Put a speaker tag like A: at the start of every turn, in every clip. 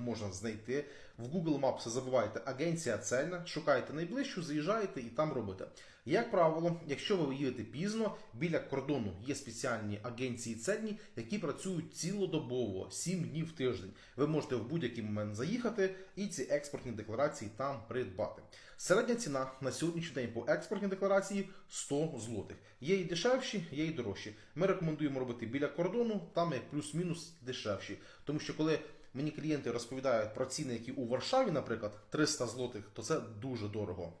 A: можна знайти. В Google Maps забиваєте агенція цельна, шукаєте найближчу, заїжджаєте і там робите. Як правило, якщо ви їдете пізно, біля кордону є спеціальні агенції цельні, які працюють цілодобово, 7 днів в тиждень. Ви можете в будь-який момент заїхати і ці експортні декларації там придбати. Середня ціна на сьогоднішній день по експортній декларації 100 злотих. Є і дешевші, є і дорожчі. Ми рекомендуємо робити біля кордону, там як плюс-мінус дешевші. Тому що коли мені клієнти розповідають про ціни, які у Варшаві, наприклад, 300 злотих, то це дуже дорого.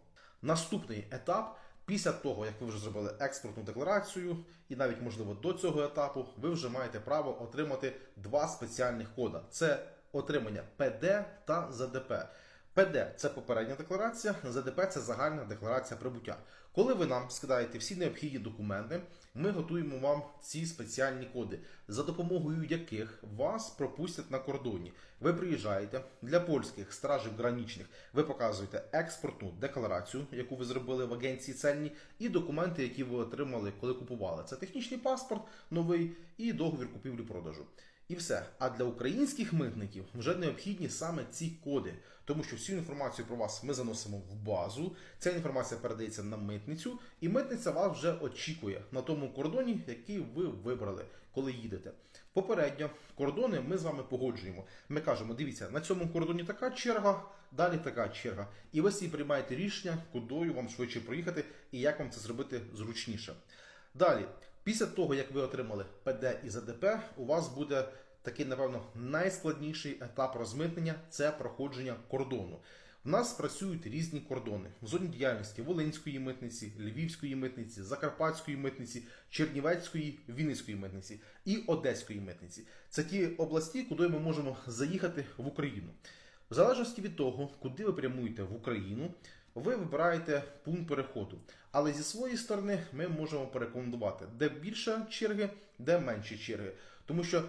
A: Наступний етап. Після того, як ви вже зробили експортну декларацію, і навіть можливо до цього етапу, ви вже маєте право отримати два спеціальних кода: це отримання ПД та ЗДП. ПД це попередня декларація, ЗДП це загальна декларація прибуття. Коли ви нам скидаєте всі необхідні документи, ми готуємо вам ці спеціальні коди, за допомогою яких вас пропустять на кордоні. Ви приїжджаєте для польських стражів гранічних, ви показуєте експортну декларацію, яку ви зробили в агенції цельні, і документи, які ви отримали, коли купували. Це технічний паспорт новий і договір купівлі-продажу. І все. А для українських митників вже необхідні саме ці коди, тому що всю інформацію про вас ми заносимо в базу. Ця інформація передається на митницю, і митниця вас вже очікує на тому кордоні, який ви вибрали, коли їдете. Попередньо кордони ми з вами погоджуємо. Ми кажемо: дивіться, на цьому кордоні така черга, далі така черга. І ви собі приймаєте рішення, кудою вам швидше проїхати і як вам це зробити зручніше. Далі, після того, як ви отримали ПД і ЗДП, у вас буде такий, напевно, найскладніший етап розмитнення це проходження кордону. У нас працюють різні кордони в зоні діяльності Волинської митниці, Львівської митниці, Закарпатської митниці, Чернівецької, Вінницької митниці і Одеської митниці. Це ті області, куди ми можемо заїхати в Україну. В залежності від того, куди ви прямуєте в Україну, ви вибираєте пункт переходу. Але зі своєї сторони ми можемо порекомендувати, де більше черги, де менше черги. Тому що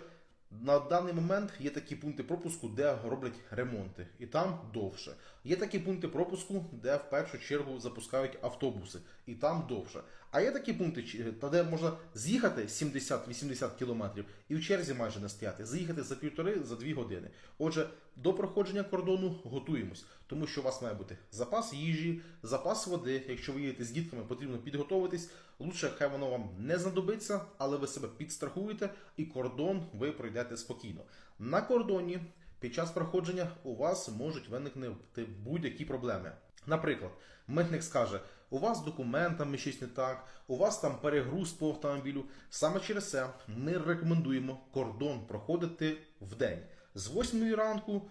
A: на даний момент є такі пункти пропуску, де роблять ремонти, і там довше. Є такі пункти пропуску, де в першу чергу запускають автобуси, і там довше. А є такі пункти, де можна з'їхати 70-80 кілометрів і в черзі майже не стояти, заїхати за півтори, за дві години. Отже, до проходження кордону готуємось, тому що у вас має бути запас їжі, запас води. Якщо ви їдете з дітками, потрібно підготуватись. Лучше хай воно вам не знадобиться, але ви себе підстрахуєте і кордон ви пройдете спокійно. На кордоні під час проходження у вас можуть виникнути будь-які проблеми. Наприклад, митник скаже, у вас з документами щось не так, у вас там перегруз по автомобілю. Саме через це ми рекомендуємо кордон проходити в день з 8 ранку